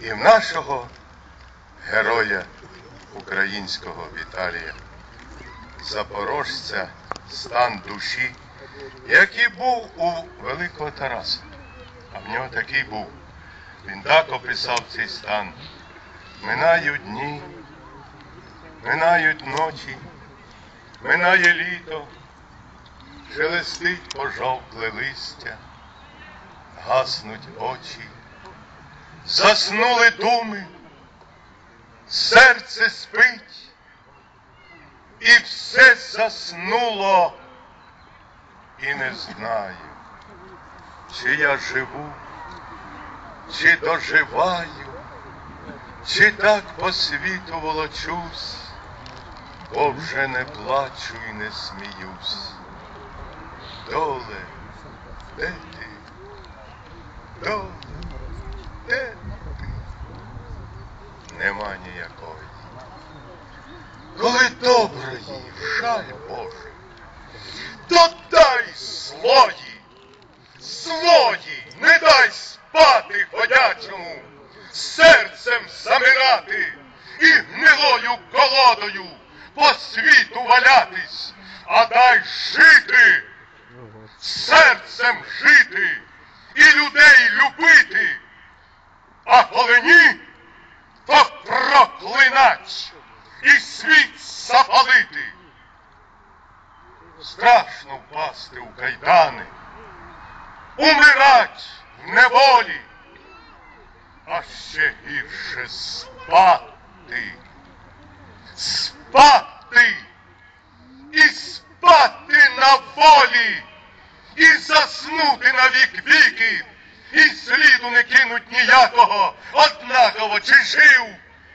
і в нашого героя українського Віталія, запорожця, стан душі, який був у Великого Тараса. А в нього такий був. Він так описав цей стан. Минають дні, минають ночі, минає літо, шелестить пожовкле листя, гаснуть очі, заснули думи, серце спить, і все заснуло, і не знаю, чи я живу, чи доживаю, чи так по світу волочусь, бо вже не плачу і не сміюсь. Доле, де ти? Доле, де ти? Нема ніякої. Коли доброї, жаль Боже, то дай злої, злої, не дай спати ходячому, серцем замирати і гнилою колодою по світу валятись, а дай жити, серцем жити і людей любити, а коли ні, проклинать і світ запалити. Страшно впасти у кайдани, умирать в неволі, а ще гірше спати, спати. І спати на волі, і заснути на вік віків, і сліду не кинуть ніякого, однаково чи жив,